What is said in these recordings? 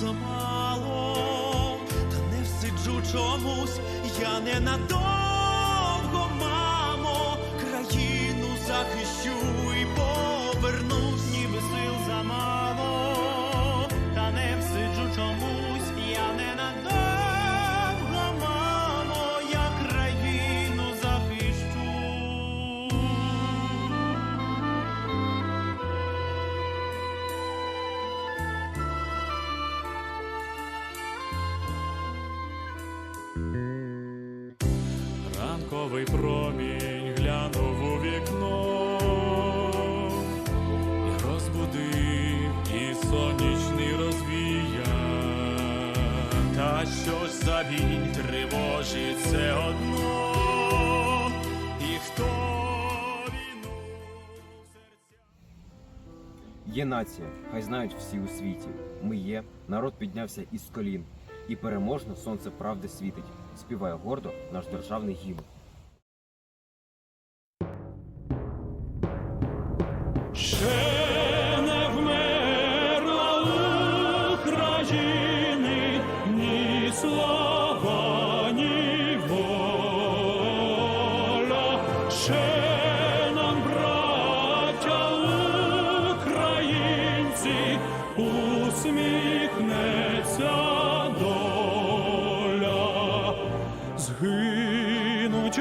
замало, та не всиджу чомусь, я ненадовго, Що ж за вінь тривожить все одно, і хто війну в серця. Є нація, хай знають всі у світі. Ми є, народ піднявся із колін, і переможно сонце правди світить. Співає гордо наш державний гімн.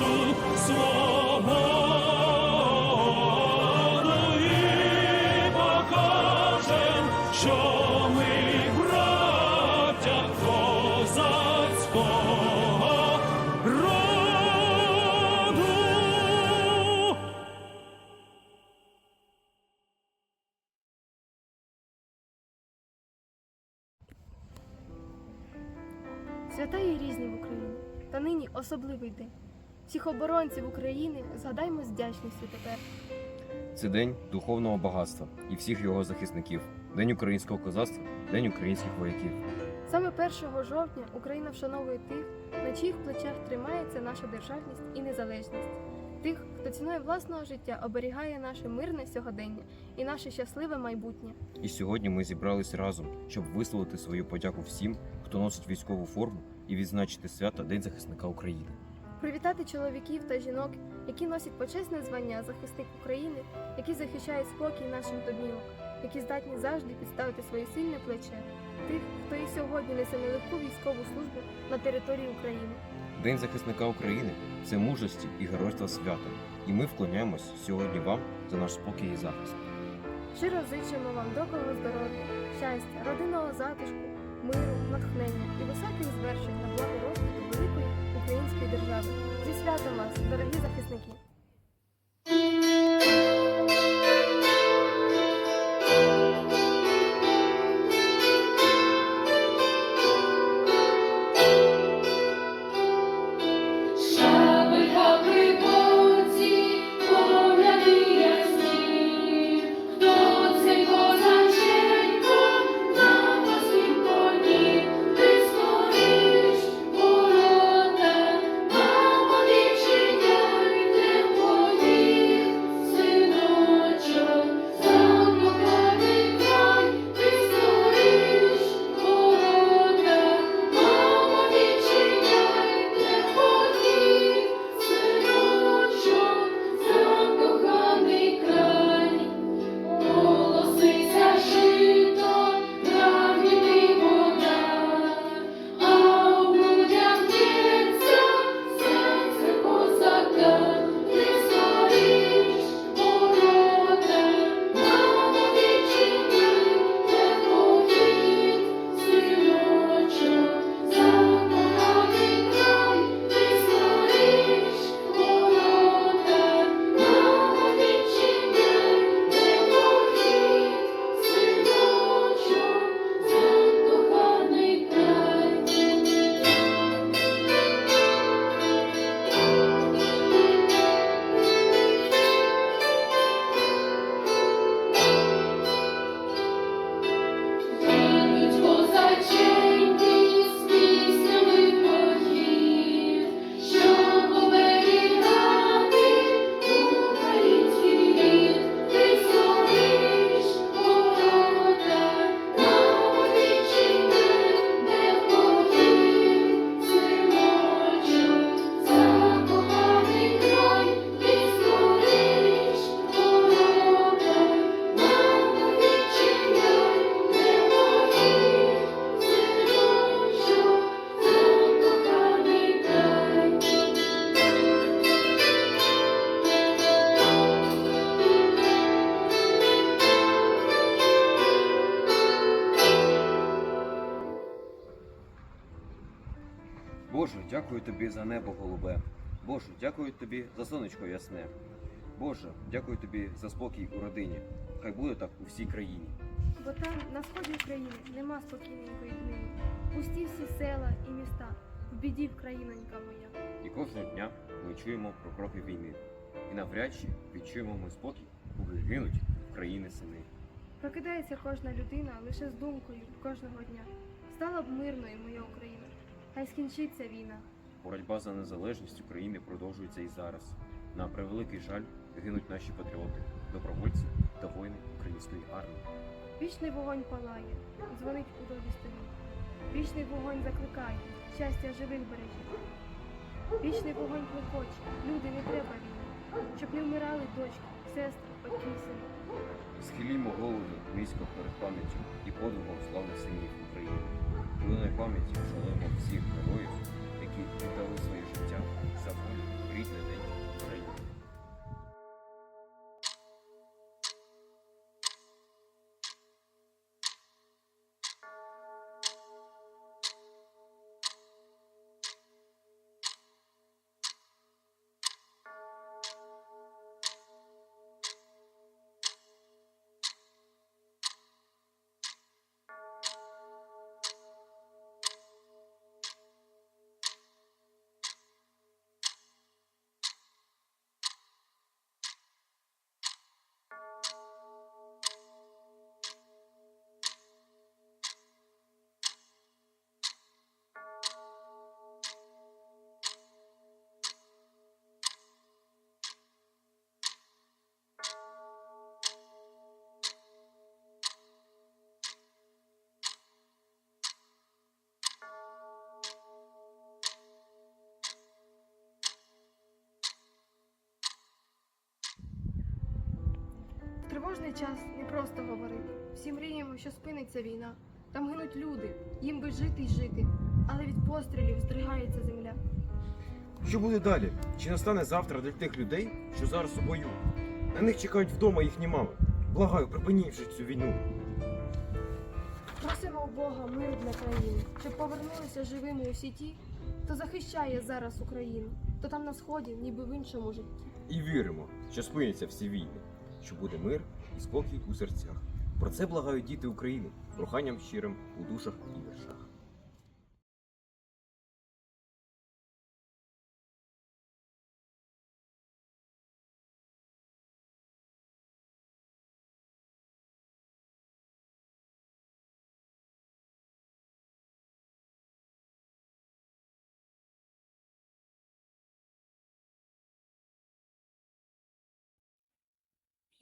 нашу свободу покажем, що ми браття козацького роду. Свята різні в Україні, та нині особливий день. Всіх оборонців України згадаймо з вдячністю тепер. Це день духовного багатства і всіх його захисників. День українського козацтва, день українських вояків. Саме 1 жовтня Україна вшановує тих, на чиїх плечах тримається наша державність і незалежність. Тих, хто ціною власного життя оберігає наше мирне сьогодення і наше щасливе майбутнє. І сьогодні ми зібрались разом, щоб висловити свою подяку всім, хто носить військову форму, і відзначити свято День захисника України. Привітати чоловіків та жінок, які носять почесне звання захисник України, які захищають спокій наших домівок, які здатні завжди підставити своє сильне плече, тих, хто і сьогодні несе нелегку військову службу на території України. День захисника України це мужності і геройства свято. І ми вклоняємось сьогодні вам за наш спокій і захист. Щиро зичимо вам доброго здоров'я, щастя, родинного затишку, миру, натхнення і високих звершень на благо розвитку великої української держави. Зі святом вас, дорогі захисники! Дякую тобі за небо голубе. Боже, дякую тобі за сонечко ясне. Боже, дякую тобі за спокій у родині. Хай буде так у всій країні. Бо там, на сході України, нема спокійненької днини. Пусті всі села і міста, в біді країнонька моя. І кожного дня ми чуємо про кроки війни. І навряд чи відчуємо ми спокій, поки гинуть України сини. Прокидається кожна людина лише з думкою кожного дня. Стала б мирною моя Україна. Хай скінчиться війна. Боротьба за незалежність України продовжується і зараз. На превеликий жаль гинуть наші патріоти, добровольці та воїни української армії. Вічний вогонь палає, дзвонить у долі столі. Вічний вогонь закликає, щастя живих бережіть. Вічний вогонь клопоче, люди не треба війни, щоб не вмирали дочки, сестри, батьки сини. Схилімо голови низько перед пам'яттю і подвигом славних синів України. Хвилиною пам'яті вшануємо всіх героїв, які віддали своє життя за волю рідний день Тривожний час не просто говорити. Всі мріємо, що спиниться війна. Там гинуть люди, їм би жити й жити. Але від пострілів здригається земля. Що буде далі? Чи настане завтра для тих людей, що зараз у бою? На них чекають вдома їхні мами. Благаю, припиніть вже цю війну. Просимо у Бога мир для країни, щоб повернулися живими усі ті, хто захищає зараз Україну, хто там на сході, ніби в іншому житті. І віримо, що спиняться всі війни, що буде мир спокій у серцях. Про це благають діти України, проханням щирим у душах і віршах.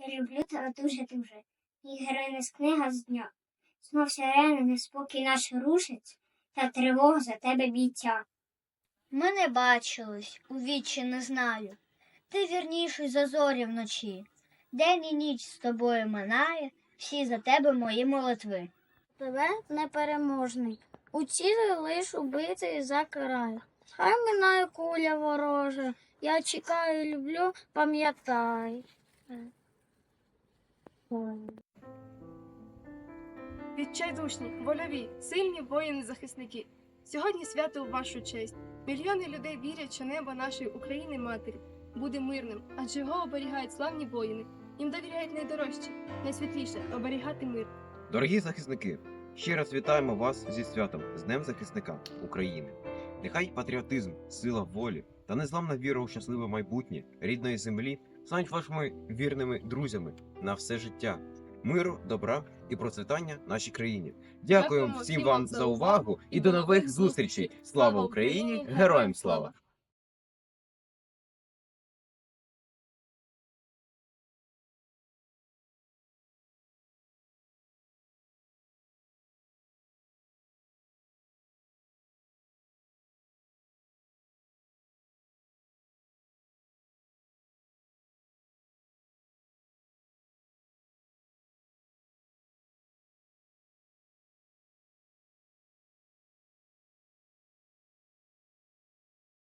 Люблю тебе дуже-дуже. І герой не з книга з дня. Знов сирени, неспокій наш рушить, та тривога за тебе бійця. Ми не бачились, у вічі не знаю. Ти вірніший за зорі вночі. День і ніч з тобою минає, всі за тебе мої молитви. Тебе непереможний, у цілий лиш убитий за край. Хай минає куля ворожа, я чекаю, люблю, пам'ятай. Відчайдушні, вольові, сильні воїни-захисники. Сьогодні свято у вашу честь. Мільйони людей вірять, що небо нашої України матері буде мирним, адже його оберігають славні воїни. Їм довіряють найдорожче, найсвітліше оберігати мир. Дорогі захисники, ще раз вітаємо вас зі святом з Днем захисника України. Нехай патріотизм, сила волі та незламна віра у щасливе майбутнє рідної землі стануть вашими вірними друзями на все життя. Миру, добра і процвітання нашій країні. Дякуємо всім вам за увагу і до нових зустрічей. Слава Україні! Героям слава!